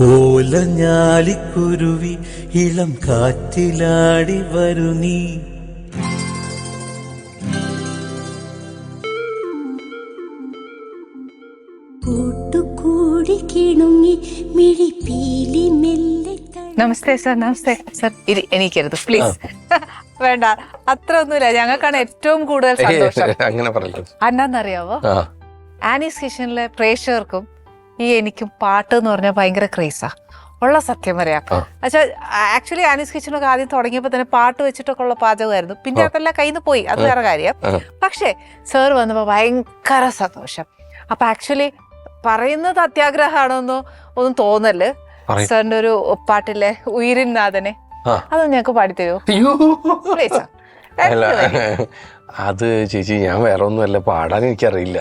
ഓലഞ്ഞാലിക്കുരുവി ഇളം കാറ്റിലാടി വരു നീ. കൂട്ടുകൂടി കിണുങ്ങി മിഴിപ്പീലി മെല്ലെ തഴുകി. നമസ്തേ സർ നമസ്തേ. സർ ഇരി എണീക്കരുത് പ്ലീസ്. വേണ്ട അത്ര ഒന്നുമില്ല ഞങ്ങൾക്കാണ് ഏറ്റവും കൂടുതൽ സന്തോഷം. അങ്ങനെ അന്നാന്നറിയാവോ? ആനീസ് കിഷനിലെ പ്രേക്ഷകർക്കും ഈ എനിക്കും പാട്ട് എന്ന് പറഞ്ഞാൽ ഭയങ്കര ക്രേസാ. ഉള്ള സത്യം പറയാം. പക്ഷെ ആക്ച്വലി ആനീസ് കിച്ചണൊക്കെ ആദ്യം തുടങ്ങിയപ്പോൾ തന്നെ പാട്ട് വെച്ചിട്ടൊക്കെ ഉള്ള പാചകമായിരുന്നു. പിന്നെ അതെല്ലാം കയ്യിൽ നിന്ന് പോയി. അത് വേറെ കാര്യം. പക്ഷേ സാർ വന്നപ്പോൾ ഭയങ്കര സന്തോഷം. അപ്പൊ ആക്ച്വലി പറയുന്നത് അത്യാഗ്രഹമാണോന്നോ ഒന്നും തോന്നൽ. സാറിന്റെ സാറിന്റെ ഒരു പാട്ടിലെ ഉയിരിൻ നാഥനെ. അതൊന്നും ഞങ്ങൾക്ക് പാടിത്തരുമോ അത് ചേച്ചി ഞാൻ വേറെ ഒന്നുമല്ല പാടാൻ എനിക്കറിയില്ല.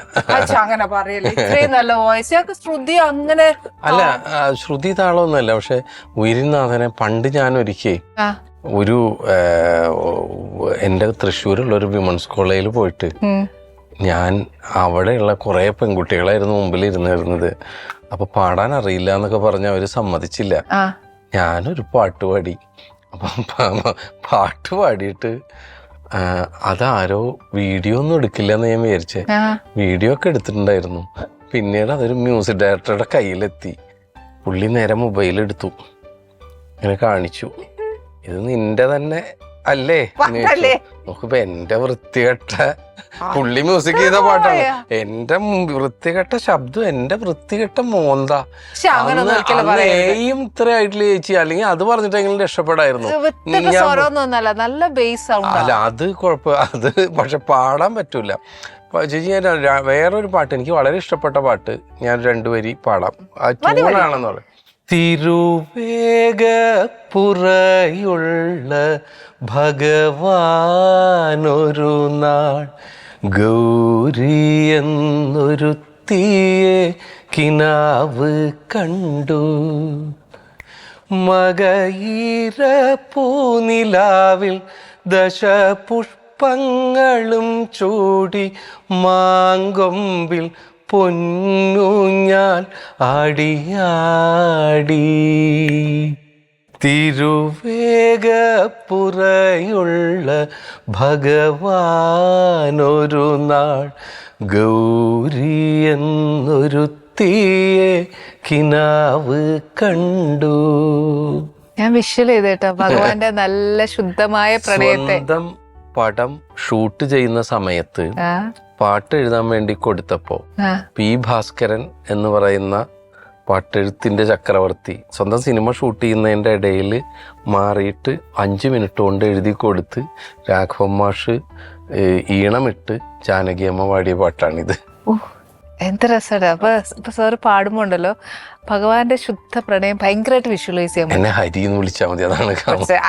അങ്ങനെ പറയല്ലേ? ഇത്രയും നല്ല വോയിസ് ശ്രുതി അങ്ങനെ അല്ല ശ്രുതി താളമൊന്നുമല്ല പക്ഷെ ഉയരുന്നാഥനെ പണ്ട് ഞാൻ ഒരിക്കേ ഒരു എന്റെ എന്റെ തൃശ്ശൂരുള്ള ഒരു വിമൻസ് കോളേജിൽ പോയിട്ട് ഞാൻ അവിടെയുള്ള കുറേ പെൺകുട്ടികളായിരുന്നു മുമ്പിൽ ഇരുന്നിരുന്നത് അപ്പൊ പാടാൻ അറിയില്ല എന്നൊക്കെ പറഞ്ഞ് അവർ സമ്മതിച്ചില്ല. ഞാനൊരു പാട്ട് പാടി. അപ്പം പാട്ട് പാടിയിട്ട് അതാരോ വീഡിയോ ഒന്നും എടുക്കില്ല എന്ന് ഞാൻ വിചാരിച്ചേ. വീഡിയോ ഒക്കെ എടുത്തിട്ടുണ്ടായിരുന്നു. പിന്നീട് അതൊരു മ്യൂസിക് ഡയറക്ടറുടെ കയ്യിലെത്തി. പുള്ളി നേരെ മൊബൈൽ എടുത്തു. ഇങ്ങനെ കാണിച്ചു. ഇത് നിന്റെ തന്നെ അല്ലേ? നോക്കിപ്പോ എന്റെ വൃത്തികെട്ട പുള്ളി മ്യൂസിക് ചെയ്ത പാട്ടാണ്. എന്റെ വൃത്തികെട്ട ശബ്ദം എന്റെ വൃത്തികെട്ട മോന്ത. ഏയും ഇത്ര ആയിട്ടില്ല ചേച്ചി. അല്ലെങ്കിൽ അത് പറഞ്ഞിട്ടെങ്കിലും രക്ഷപ്പെടായിരുന്നു. നല്ല ബേസ് അല്ല അത് കുഴപ്പ അത് പക്ഷെ പാടാൻ പറ്റൂല. ചേച്ചി ഞാൻ വേറൊരു പാട്ട്. എനിക്ക് വളരെ ഇഷ്ടപ്പെട്ട പാട്ട് ഞാൻ രണ്ടുപേരി പാടാം. ആ ട്യൂണാണെന്ന് പറയും. തിരുവേഗപ്പുറയുള്ള ഭഗവാനൊരു നാൾ ഗൗരി എന്നൊരു തീയെ കിനാവ് കണ്ടു. മകയിര പൂനിലാവിൽ ദശപുഷ്പങ്ങളും ചൂടി മാങ്കൊമ്പിൽ പൊന്നുഞ്ഞാൽ ആടിയാടി. തിരുവേഗപ്പുറയുള്ള ഭഗവാനൊരു നാൾ ഗൗരി എന്നൊരു തീയെ കിനാവ് കണ്ടു. ഞാൻ വിഷ്വൽ ചെയ്തേട്ടോ ഭഗവാന്റെ നല്ല ശുദ്ധമായ പ്രണയത്തെ. പടം ഷൂട്ട് ചെയ്യുന്ന സമയത്ത് പാട്ട് എഴുതാൻ വേണ്ടി കൊടുത്തപ്പോ ആ. പി ഭാസ്കരൻ എന്ന് പറയുന്ന പാട്ടെഴുത്തിന്റെ ചക്രവർത്തി സ്വന്തം സിനിമ ഷൂട്ട് ചെയ്യുന്നതിന്റെ ഇടയിൽ മാറിയിട്ട് അഞ്ച് മിനിറ്റ് കൊണ്ട് എഴുതി കൊടുത്ത് രാഘവൻ മാഷ് ഈണമിട്ട് ജാനകിയമ്മ പാടിയ പാട്ടാണിത്. എന്ത് രസമാണ് അപ്പൊ ഇപ്പൊ സാറ് പാടുമ്പോ ഉണ്ടല്ലോ ഭഗവാന്റെ ശുദ്ധ പ്രണയം ഭയങ്കരമായിട്ട് വിഷ്വലൈസ് ചെയ്യാൻ എന്നെ ഹരി എന്ന് വിളിച്ചാൽ മതി അതാണ്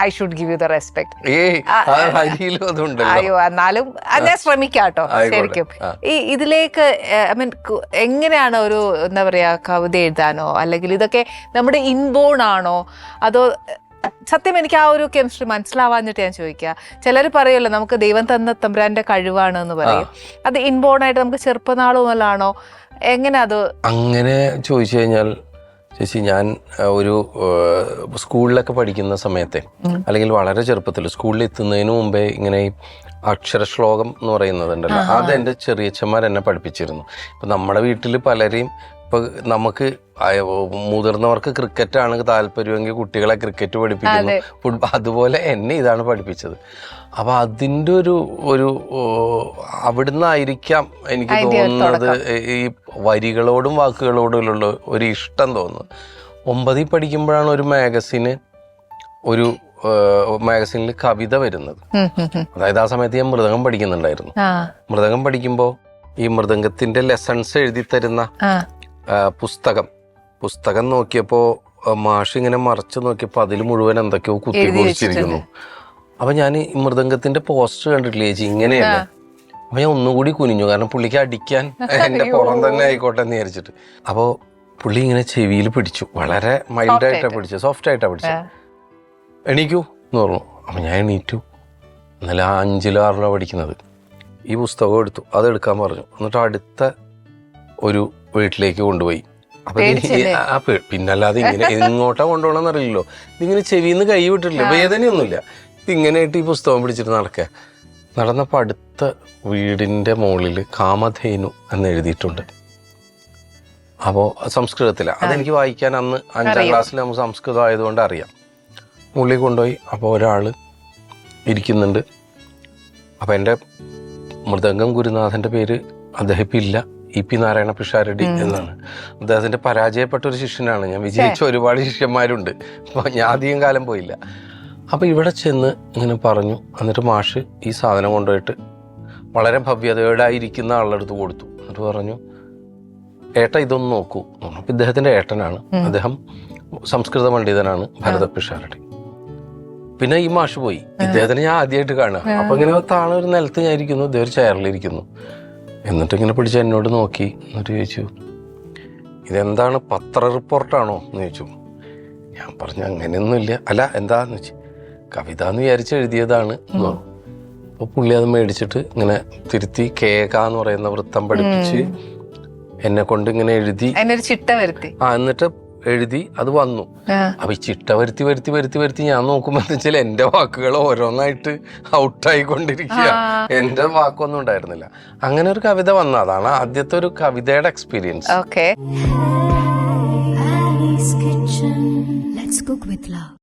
I should give you the respect ഹരിയിലും അയ്യോ എന്നാലും ഞാൻ ശ്രമിക്കാം കേട്ടോ ശരിക്കും. ഈ ഇതിലേക്ക് ഐ മീൻ എങ്ങനെയാണ് ഒരു എന്താ പറയാ കവിത എഴുതാനോ അല്ലെങ്കിൽ ഇതൊക്കെ നമ്മുടെ ഇൻബോൺ ആണോ അതോ സത്യം എനിക്ക് ആ ഒരു കെമിസ്ട്രി മനസ്സിലാവാഞ്ഞിട്ട് ഞാൻ ചോദിക്കുക ചിലർ പറയുമല്ലോ നമുക്ക് ദൈവം തന്ന തമ്പുരാന്റെ കഴിവാണ് എന്ന് പറയും. അത് ഇൻബോൺ ആയിട്ട് നമുക്ക് ചെറുപ്പനാൾ മുതലാണോ എങ്ങനെ അത്? അങ്ങനെ ചോദിച്ചു കഴിഞ്ഞാൽ ചേച്ചി ഞാൻ ഒരു സ്കൂളിലൊക്കെ പഠിക്കുന്ന സമയത്തെ അല്ലെങ്കിൽ വളരെ ചെറുപ്പത്തിൽ സ്കൂളിൽ എത്തുന്നതിന് മുമ്പേ ഇങ്ങനെ അക്ഷരശ്ലോകം എന്ന് പറയുന്നതുണ്ടല്ലോ. അത് എന്റെ ചെറിയച്ഛന്മാർ എന്നെ പഠിപ്പിച്ചിരുന്നു. ഇപ്പം നമ്മുടെ വീട്ടിൽ പലരെയും ഇപ്പം നമുക്ക് മുതിർന്നവർക്ക് ക്രിക്കറ്റാണ് താല്പര്യമെങ്കിൽ കുട്ടികളെ ക്രിക്കറ്റ് പഠിപ്പിക്കുന്നു. ഫുട്ബോൾ അതുപോലെ എന്നെ ഇതാണ് പഠിപ്പിച്ചത്. അപ്പോൾ അതിന്റെ ഒരു ഒരു അവിടുന്ന് ആയിരിക്കാം എനിക്ക് തോന്നുന്നത്. ഈ വരികളോടും വാക്കുകളോടുള്ള ഒരു ഇഷ്ടം തോന്നുന്നു ഒമ്പതിൽ പഠിക്കുമ്പോഴാണ് ഒരു മാഗസിന് ഒരു മാഗസിനിൽ കവിത വരുന്നത്. അതായത് ആ സമയത്ത് ഞാൻ മൃദംഗം പഠിക്കുന്നുണ്ടായിരുന്നു. മൃദംഗം പഠിക്കുമ്പോൾ ഈ മൃദംഗത്തിന്റെ ലെസൺസ് എഴുതി തരുന്ന പുസ്തകം പുസ്തകം നോക്കിയപ്പോൾ മാഷ് ഇങ്ങനെ മറച്ചു നോക്കിയപ്പോൾ അതിൽ മുഴുവൻ എന്തൊക്കെയോ കുത്തി കുറിച്ചിരിക്കുന്നു. അപ്പൊ ഞാൻ ഈ മൃദംഗത്തിന്റെ പോസ്റ്റർ കണ്ടിട്ടില്ലേ ചേച്ചി? ഇങ്ങനെയല്ല അപ്പൊ ഞാൻ ഒന്നുകൂടി കുനിഞ്ഞു. കാരണം പുള്ളിക്ക് അടിക്കാൻ എന്റെ പുറം തന്നെ ആയിക്കോട്ടെ എന്ന് വിചാരിച്ചിട്ട്. അപ്പോ പുള്ളി ഇങ്ങനെ ചെവിയിൽ പിടിച്ചു. വളരെ മൈൽഡ് പിടിച്ചു പിടിച്ചത്. സോഫ്റ്റ് ആയിട്ടാണ് പിടിച്ചത്. എണീക്കൂ എന്ന് പറഞ്ഞു. അപ്പം ഞാൻ എണീറ്റു. ഇന്നലെ അഞ്ചിലോ ആറിലോ പഠിക്കുന്നത്. ഈ പുസ്തകം എടുത്തു. അതെടുക്കാൻ പറഞ്ഞു. എന്നിട്ട് അടുത്ത ഒരു വീട്ടിലേക്ക് കൊണ്ടുപോയി. അപ്പൊ പിന്നല്ലാതെ ഇങ്ങനെ എങ്ങോട്ടാ കൊണ്ടുപോകണമെന്ന് അറിയില്ലല്ലോ. ഇതിങ്ങനെ ചെവിന്ന് കൈ വിട്ടിട്ടില്ല. വേദനയൊന്നുമില്ല ഇതിങ്ങനെയായിട്ട് ഈ പുസ്തകം പിടിച്ചിട്ട് നടക്കുക. നടന്നപ്പോൾ അടുത്ത വീടിന്റെ മുകളിൽ കാമധേനു എന്ന് എഴുതിയിട്ടുണ്ട്. അപ്പോൾ സംസ്കൃതത്തിലാണ് അതെനിക്ക് വായിക്കാൻ അന്ന് അഞ്ചാം ക്ലാസ്സിൽ നമുക്ക് സംസ്കൃതം ആയതുകൊണ്ട് അറിയാം. മുകളിൽ കൊണ്ടുപോയി. അപ്പോൾ ഒരാൾ ഇരിക്കുന്നുണ്ട്. അപ്പോൾ എന്റെ മൃദംഗം ഗുരുനാഥന്റെ പേര് അദ്ദേഹം ഇപ്പം ഇല്ല. ഇ പി നാരായണ പിഷാരടി എന്നാണ്. അദ്ദേഹത്തിന്റെ പരാജയപ്പെട്ട ഒരു ശിഷ്യനാണ്. ഞാൻ വിജയിച്ച ഒരുപാട് ശിഷ്യന്മാരുണ്ട്. അപ്പോൾ ഞാൻ അധികം കാലം പോയില്ല. അപ്പോൾ ഇവിടെ ചെന്ന് ഇങ്ങനെ പറഞ്ഞു. എന്നിട്ട് മാഷ് ഈ സാധനം കൊണ്ടുപോയിട്ട് വളരെ ഭവ്യതയോടായിരിക്കുന്ന ആളുടെ അടുത്ത് കൊടുത്തു. എന്നിട്ട് പറഞ്ഞു ഏട്ട ഇതൊന്ന് നോക്കൂ. അപ്പം ഇദ്ദേഹത്തിന്റെ ഏട്ടനാണ്. അദ്ദേഹം സംസ്കൃത പണ്ഡിതനാണ് ഭരത പിഷാരടി പിന്നെ ഈ മാഷ് പോയി. ഇദ്ദേഹത്തിനെ ഞാൻ ആദ്യമായിട്ട് കാണുക. അപ്പൊ ഇങ്ങനെ താണ ഒരു നിലത്ത് ഞാൻ ഇരിക്കുന്നു. ഇദ്ദേഹം ഒരു ചെയറിലിരിക്കുന്നു എന്നിട്ട് ഇങ്ങനെ പിടിച്ച് എന്നോട് നോക്കി. എന്നിട്ട് ചോദിച്ചു ഇതെന്താണ് പത്ര റിപ്പോർട്ടാണോ എന്ന് ചോദിച്ചു. ഞാൻ പറഞ്ഞു അങ്ങനെയൊന്നുമില്ല. അല്ല എന്താന്ന് വെച്ചു കവിത എന്ന് വിചാരിച്ച് എഴുതിയതാണ്. എന്ന് പറഞ്ഞു. അപ്പോൾ പുള്ളി അത് മേടിച്ചിട്ട് ഇങ്ങനെ തിരുത്തി കേക എന്ന് പറയുന്ന വൃത്തം പഠിപ്പിച്ച് എന്നെ കൊണ്ട് ഇങ്ങനെ എഴുതി ചിട്ട വരുത്തി. ആ എന്നിട്ട് എഴുതി അത് വന്നു. അപ്പൊ ഈ ചിട്ട വരുത്തി വരുത്തി വരുത്തി വരുത്തി ഞാൻ നോക്കുമ്പോ എന്താ വെച്ചാൽ എന്റെ വാക്കുകൾ ഓരോന്നായിട്ട് ഔട്ടായിക്കൊണ്ടിരിക്കുക. എന്റെ വാക്കൊന്നും ഉണ്ടായിരുന്നില്ല. അങ്ങനെ ഒരു കവിത വന്ന. അതാണ് ആദ്യത്തെ ഒരു കവിതയുടെ experience okay Let's cook with love.